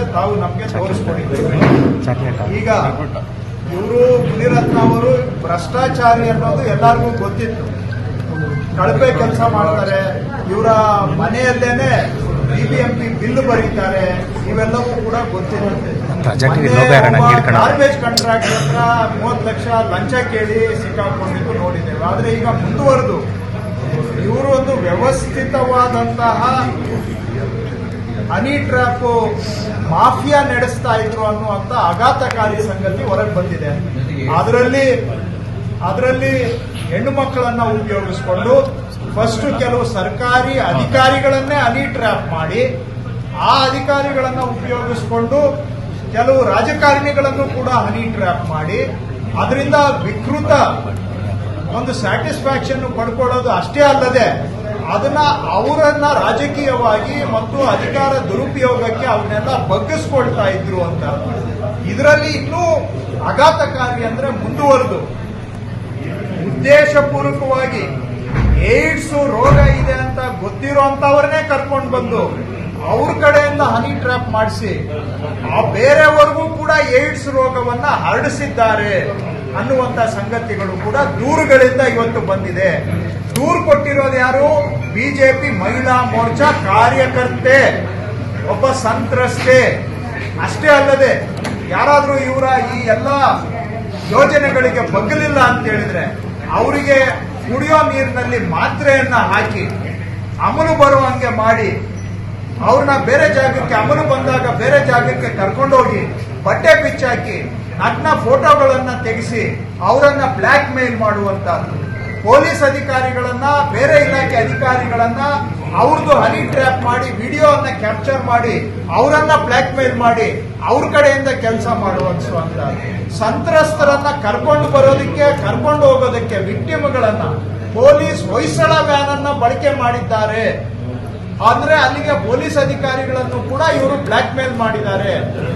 ಬೇಕಾದ್ರೆ ತಾವು ನಮ್ಗೆ ತೋರಿಸ್ಕೊಂಡಿದ್ದೇವೆ ಈಗ ಇವರು ಮುನಿರತ್ನ ಅವರು ಭ್ರಷ್ಟಾಚಾರಿ ಅನ್ನೋದು ಎಲ್ಲರಿಗೂ ಗೊತ್ತಿತ್ತು. ಕಳಪೆ ಕೆಲಸ ಮಾಡ್ತಾರೆ ಇವರ ಮನೆಯಲ್ಲೇನೆ ಬಿಬಿಎಂಪಿ ಬಿಲ್ ಬರೀತಾರೆ ಇವೆಲ್ಲವೂ ಕೂಡ ಗೊತ್ತಿರುತ್ತೆ? ಗಾರ್ಬೇಜ್ ಕಾಂಟ್ರಾಕ್ಟ್ ಹತ್ರ ಮೂವತ್ತು ಲಕ್ಷ ಲಂಚ ಕೇಳಿ ಸಿಕ್ಕಾಕೊಂಡಿದ್ದು ನೋಡಿದ್ದೇವೆ. ಆದ್ರೆ ಈಗ ಮುಂದುವರೆದು. ಇವರು ಒಂದು ವ್ಯವಸ್ಥಿತವಾದಂತಹ ಹನಿ ಟ್ರ್ಯಾಪ್ ಮಾಫಿಯಾ ನಡೆಸ್ತಾ ಇದ್ರು ಅನ್ನುವಂತ ಆಘಾತಕಾರಿ ಸಂಗತಿ ಹೊರಗೆ ಬಂದಿದೆ. ಅದರಲ್ಲಿ ಅದರಲ್ಲಿ ಹೆಣ್ಣು ಮಕ್ಕಳನ್ನ ಉಪಯೋಗಿಸ್ಕೊಂಡು ಫಸ್ಟ್ ಕೆಲವು ಸರ್ಕಾರಿ ಅಧಿಕಾರಿಗಳನ್ನೇ ಹನಿ ಟ್ರ್ಯಾಪ್ ಮಾಡಿ, ಆ ಅಧಿಕಾರಿಗಳನ್ನ ಉಪಯೋಗಿಸಿಕೊಂಡು ಕೆಲವು ರಾಜಕಾರಣಿಗಳನ್ನು ಕೂಡ ಹನಿ ಟ್ರ್ಯಾಪ್ ಮಾಡಿ, ಅದರಿಂದ ವಿಕೃತ ಒಂದು ಸ್ಯಾಟಿಸ್ಫ್ಯಾಕ್ಷನ್ ಪಡ್ಕೊಳ್ಳೋದು ಅಷ್ಟೇ ಅಲ್ಲದೆ ಅದನ್ನ ಅವರನ್ನ ರಾಜಕೀಯವಾಗಿ ಮತ್ತು ಅಧಿಕಾರ ದುರುಪಯೋಗಕ್ಕೆ ಅವನ್ನೆಲ್ಲ ಬಗ್ಗಿಸ್ಕೊಳ್ತಾ ಇದ್ರು ಅಂತ. ಇದರಲ್ಲಿ ಇನ್ನೂ ಆಘಾತಕಾರಿ ಅಂದ್ರೆ ಮುಂದುವರೆದು. ಉದ್ದೇಶಪೂರ್ವಕವಾಗಿ ಏಡ್ಸ್ ರೋಗ ಇದೆ ಅಂತ ಗೊತ್ತಿರೋಂಥವ್ರನ್ನೇ ಕರ್ಕೊಂಡು ಬಂದು ಅವ್ರ ಕಡೆಯಿಂದ ಹನಿ ಟ್ರ್ಯಾಪ್ ಮಾಡಿಸಿ, ಆ ಬೇರೆಯವರೆಗೂ ಕೂಡ ಏಡ್ಸ್ ರೋಗವನ್ನ ಹರಡಿಸಿದ್ದಾರೆ ಅನ್ನುವಂತ ಸಂಗತಿಗಳು ಕೂಡ ದೂರುಗಳಿಂದ ಇವತ್ತು ಬಂದಿದೆ. ದೂರು ಕೊಟ್ಟಿರೋದು ಯಾರು? ಬಿಜೆಪಿ ಮಹಿಳಾ ಮೋರ್ಚಾ ಕಾರ್ಯಕರ್ತೆ. ಒಬ್ಬ ಸಂತ್ರಸ್ತೆ. ಅಷ್ಟೇ ಅಲ್ಲದೆ ಯಾರಾದ್ರೂ ಇವರ ಈ ಎಲ್ಲ ಯೋಜನೆಗಳಿಗೆ ಬಗ್ಗಲಿಲ್ಲ ಅಂತ ಹೇಳಿದ್ರೆ ಅವರಿಗೆ ಕುಡಿಯೋ ನೀರಿನಲ್ಲಿ ಮಾತ್ರೆಯನ್ನ ಹಾಕಿ ಅಮಲು ಬರುವಂಗೆ ಮಾಡಿ ಅವ್ರನ್ನ ಬೇರೆ ಜಾಗಕ್ಕೆ, ಅಮಲು ಬಂದಾಗ ಬೇರೆ ಜಾಗಕ್ಕೆ ಕರ್ಕೊಂಡೋಗಿ ಬಟ್ಟೆ ಬಿಚ್ಚಾಕಿ ನಗ್ನ ಫೋಟೋಗಳನ್ನ ತೆಗೆಸಿ ಅವರನ್ನ ಬ್ಲ್ಯಾಕ್ ಮೇಲ್ ಮಾಡುವಂತಹದ್ದು. ಪೊಲೀಸ್ ಅಧಿಕಾರಿಗಳನ್ನ, ಬೇರೆ ಇಲಾಖೆ ಅಧಿಕಾರಿಗಳನ್ನ ಅವ್ರದ್ದು ಹನಿ ಟ್ರ್ಯಾಪ್ ಮಾಡಿ, ವಿಡಿಯೋವನ್ನ ಕ್ಯಾಪ್ಚರ್ ಮಾಡಿ, ಅವರನ್ನ ಬ್ಲ್ಯಾಕ್ ಮೇಲ್ ಮಾಡಿ, ಅವ್ರ ಕಡೆಯಿಂದ ಕೆಲಸ ಮಾಡುವಂತ ಸಂತ್ರಸ್ತರನ್ನ ಕರ್ಕೊಂಡು ಬರೋದಕ್ಕೆ, ಕರ್ಕೊಂಡು ಹೋಗೋದಕ್ಕೆ ವಿಕ್ಟಿಮ್ಗಳನ್ನ, ಪೊಲೀಸ್ ಹೊಯ್ಸಳ ವ್ಯಾನ್ ಅನ್ನ ಬಳಕೆ ಮಾಡಿದ್ದಾರೆ. ಆದ್ರೆ ಅಲ್ಲಿಗೆ ಪೊಲೀಸ್ ಅಧಿಕಾರಿಗಳನ್ನು ಕೂಡ ಇವರು ಬ್ಲಾಕ್ ಮೇಲ್ ಮಾಡಿದ್ದಾರೆ.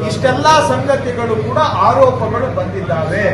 ಇಷ್ಟೆಲ್ಲಾ ಸಂಗತಿಗಳು ಕೂಡ ಆರೋಪಗಳು ಬಂದಿದ್ದಾವೆ.